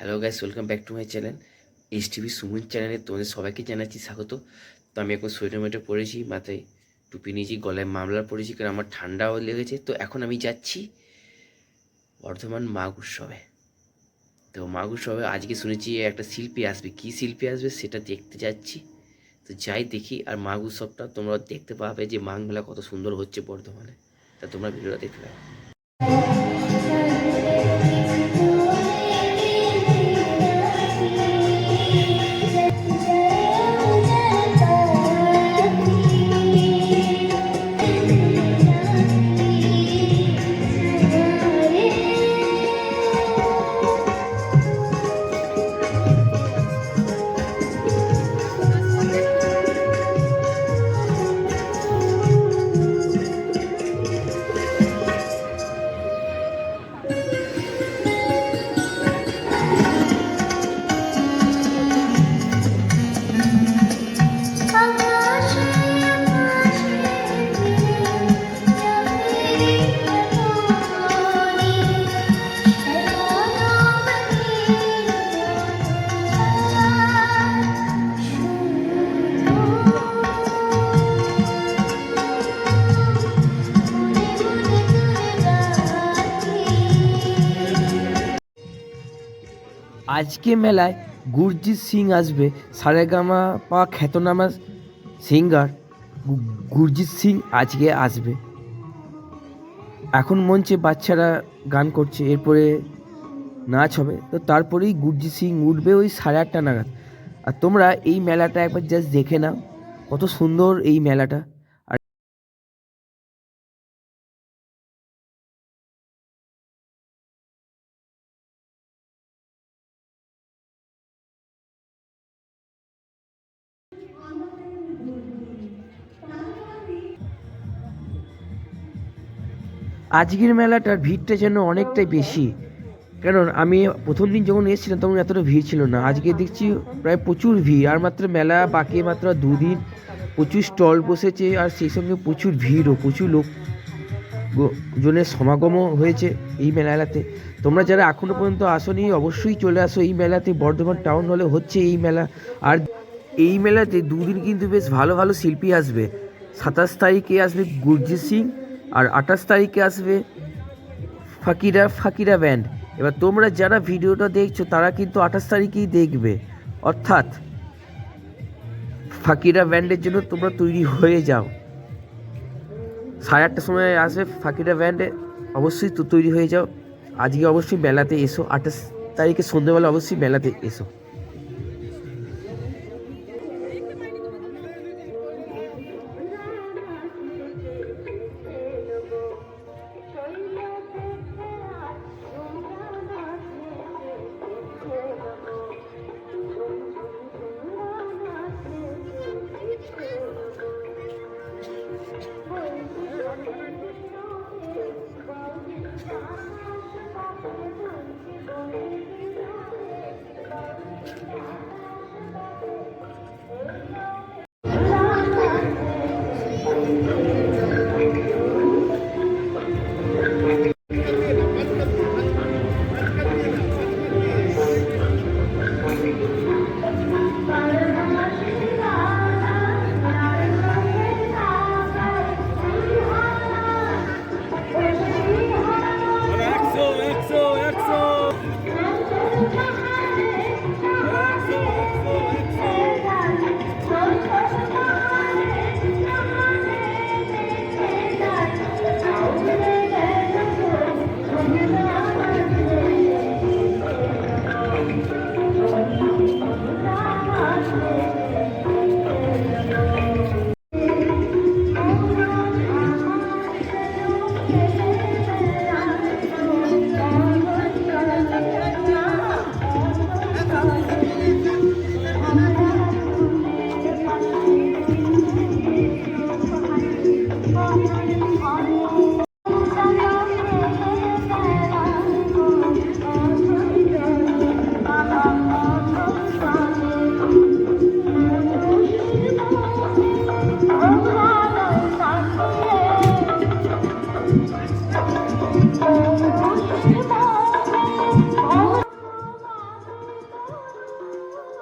Hello guys welcome back to my channel H TV Suman চ্যানেলে তোমাদের সবাইকে জানাচ্ছি স্বাগত। তো আমি এখন সোয়েটার মেটার পরেছি মাথায় টুপি নিয়েছি, গলায় মামলার পরেছি কারণ আমার ঠান্ডাও লেগেছে। তো এখন আমি যাচ্ছি বর্ধমান মাঘ উৎসবে তো মাঘ উৎসবে আজকে শুনেছি একটা শিল্পী আসবে। কী শিল্পী আসবে সেটা দেখতে যাচ্ছি। তো যাই দেখি, আর মাঘ উৎসবটা তোমরা দেখতে পাবে যে মাঘ মেলা কত সুন্দর হচ্ছে বর্ধমানে। তা তোমরা ভিডিওটা দেখতে পাবে আজকে মেলায় গুরজিৎ সিং আসবে, সারেগামা পা খ্যাতনামা সিঙ্গার গুরজিৎ সিং আজকে আসবে। এখন মঞ্চে বাচ্চারা গান করছে, এরপরে নাচ হবে। তো তারপরেই গুরজিৎ সিং উঠবে ওই সাড়ে আটটা নাগাদ। আর তোমরা এই মেলাটা একবার জাস্ট দেখে নাও, কত সুন্দর এই মেলাটা। আজকের মেলাটার ভিড়টা যেন অনেকটাই বেশি। কারণ আমি প্রথম দিন যখন এসেছিলাম তখন এতটা ভিড় ছিল না। আজকে দেখছি প্রায় প্রচুর ভিড়, আর মাত্র মেলা বাকি মাত্র দুদিন প্রচুর স্টল বসেছে, আর সেই সঙ্গে প্রচুর ভিড়ও, প্রচুর লোক জনের সমাগমও হয়েছে এই মেলাতে। তোমরা যারা এখনও পর্যন্ত আসোনি, অবশ্যই চলে আসো এই মেলাতে। বর্ধমান টাউন হলে হচ্ছে এই মেলা। আর এই মেলাতে দুদিন কিন্তু বেশ ভালো ভালো শিল্পী আসবে। সাতাশ তারিখে আসবে গুরজিৎ সিং আর আঠাশ তারিখে আসবে ফাকিরা ফাকিরা ব্যান্ড এবার তোমরা যারা ভিডিওটা দেখছ, তারা কিন্তু আঠাশ তারিখেই দেখবে। অর্থাৎ ফাকিরা ব্যান্ডের জন্য তোমরা তৈরি হয়ে যাও। সাড়ে আটটার সময় আসবে ফাকিরা ব্যান্ডে অবশ্যই তো তৈরি হয়ে যাও। আজকে অবশ্যই মেলাতে এসো। আঠাশ তারিখে সন্ধ্যেবেলা অবশ্যই মেলাতে এসো।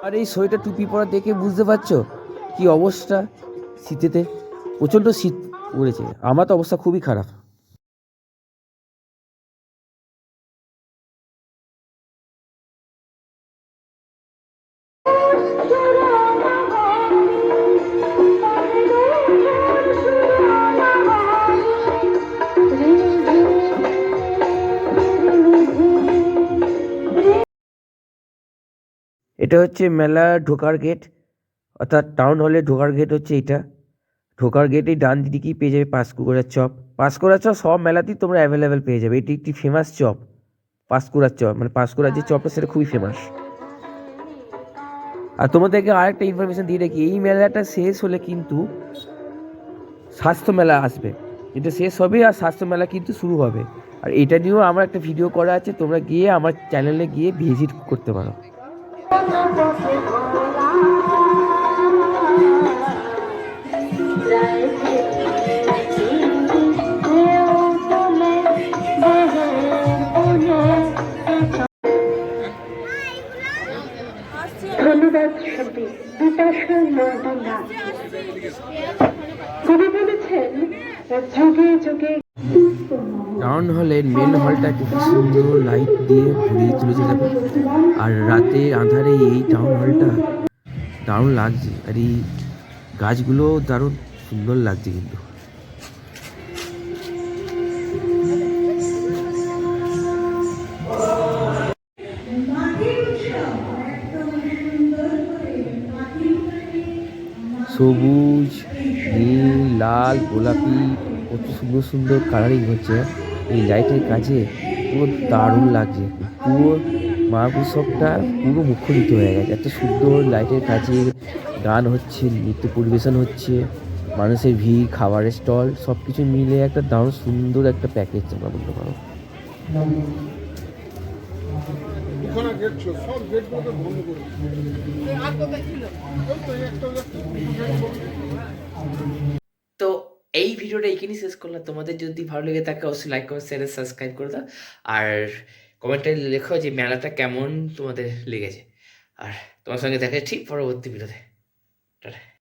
আর এই শরীরটা টুপি পরা দেখে বুঝতে পারছ? কি অবস্থা শীতেতে? প্রচণ্ড শীত পড়েছে। আমার তো অবস্থা খুবই খারাপ। এটা হচ্ছে মেলা ঢোকার গেট অর্থাৎ টাউন হলে ঢোকার গেট হচ্ছে এটা। ঢোকার গেটেই ডান দিকেই পেয়ে যাবে পাঁশকুড়ার চপ। পাঁশকুড়ার চপ সব মেলাতেই তোমরা অ্যাভেলেবেল পেয়ে যাবে। এটি একটি ফেমাস চপ, পাঁশকুড়ার চপ। মানে পাঁশকুড়ার যে চপটা, সেটা খুবই ফেমাস আর তোমাদেরকে আরেকটা ইনফরমেশন দিয়ে রাখি, এই মেলাটা শেষ হলে কিন্তু স্বাস্থ্য মেলা আসবে। এটা শেষ হবে আর স্বাস্থ্য মেলা কিন্তু শুরু হবে। আর এটা নিয়েও আমার একটা ভিডিও করা আছে, তোমরা গিয়ে আমার চ্যানেলে গিয়ে ভিজিট করতে পারো। ধন্যবাদ শিল্পী বিপাশা মর্দনা টাউন হলের মেন হলটাকে কি সুন্দর লাইট দিয়ে ভরিয়ে তুলেছে দেখো। আর রাতে আঁধারে এই টাউন হলটা দারুণ লাগছে। আর এই গাছগুলো দারুণ সুন্দর লাগছে কিন্তু। সবুজ, নীল, লাল, গোলাপি কত সুন্দর সুন্দর কালারিং হচ্ছে। এই লাইটের কাজে পুরো দারুণ লাগছে। পুরো মা পুরো মুখরিত হয়ে গেছে। এত সুন্দর লাইটের কাজে গান হচ্ছে, নৃত্য পরিবেশন হচ্ছে, মানুষের ভিড়, খাবারের স্টল সব কিছু মিলে একটা দারুণ সুন্দর একটা প্যাকেজ তোমরা বলতে পারো। সব গেটগুলোকে বন্ধ করে তো এই ভিডিওটা এখানেই শেষ করলাম। তোমাদের যদি ভালো লেগে থাকে, অবশ্যই লাইক কমেন্ট শেয়ার সাবস্ক্রাইব করে দাও। আর কমেন্টে লেখো যে মেলাটা কেমন তোমাদের লেগেছে। আর তোমার সঙ্গে দেখা ঠিক পরবর্তী ভিডিওতে টাটা।